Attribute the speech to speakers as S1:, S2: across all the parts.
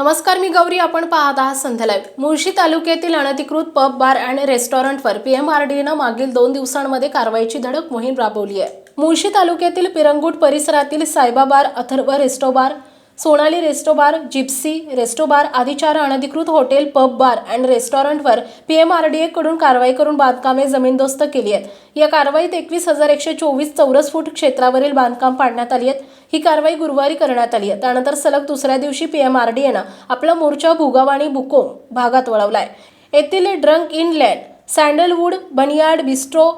S1: नमस्कार मी गौरी. आपण पाहत आहात संध्या लाईव्ह मुळशी तालुक्यातील अनधिकृत पब बार आणि रेस्टॉरंटवर पीएमआरडीनं मागील दोन दिवसांमध्ये कारवाईची धडक मोहीम राबवली आहे. मुळशी तालुक्यातील पिरंगुट परिसरातील Saiba bar Atharva resto bar Sonali resto bar Gypsy resto bar आदी चार अनधिकृत हॉटेल पब बार अँड रेस्टॉरंटवर पी एम आर डी एकडून कारवाई करून बांधकामे जमीनदोस्त केली आहेत. या कारवाईत एकवीस हजार एकशे चोवीस चौरस फूट क्षेत्रावरील बांधकाम पाडण्यात आली आहेत. ही कारवाई गुरुवारी करण्यात आली आहे. त्यानंतर सलग दुसऱ्या दिवशी पी एम आर डी एनं आपला मोर्चा भुगाव आणि बुकोम भागात वळवला आहे येथील Drunk In Land Sandalwood Barnyard Bistro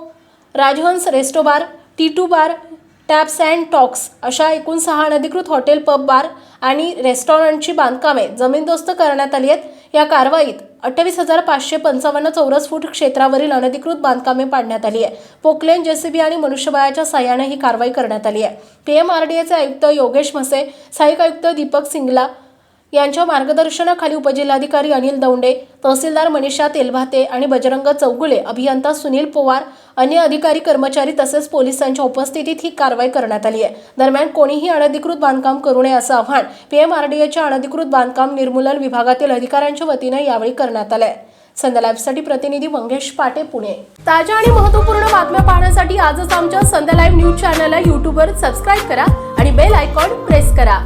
S1: Rajhans resto bar T two bar Taps and Talks अशा एकूण सहा अनधिकृत हॉटेल पब बार आणि रेस्टॉरंटची बांधकामे जमीनदोस्त करण्यात आली आहेत. या कारवाईत अठ्ठावीस हजार पाचशे पंचावन्न चौरस फूट क्षेत्रावरील अनधिकृत बांधकामे पाडण्यात आली आहे पोकलेन जेसीबी आणि मनुष्यबळाच्या साह्याने ही कारवाई करण्यात आली आहे. पीएमआरडीएचे आयुक्त योगेश म्हसे सहाय्यक आयुक्त दीपक सिंगला यांच्या मार्गदर्शनाखाली उपजिल्हाधिकारी अनिल दौंडे तहसीलदार मनीषा तेलभाते आणि बजरंग चौगुले अभियंता सुनील पवार अन्य अधिकारी कर्मचारी तसेच पोलिसांच्या उपस्थितीत ही कारवाई करण्यात आली आहे. दरम्यान कोणीही अनधिकृत बांधकाम करू नये असं आव्हान पीएमआरडीएच्या अनधिकृत बांधकाम निर्मूलन विभागातील अधिकाऱ्यांच्या वतीने यावेळी करण्यात आलंय. संध्या लाईव्हसाठी प्रतिनिधी मंगेश पाटे पुणे. ताज्या आणि महत्त्वपूर्ण बातम्या पाहण्यासाठी आजच आमच्या संध्या लाईव्ह न्यूज चॅनलला यूट्यूबवर सबस्क्राईब करा आणि बेल आयकॉन प्रेस करा.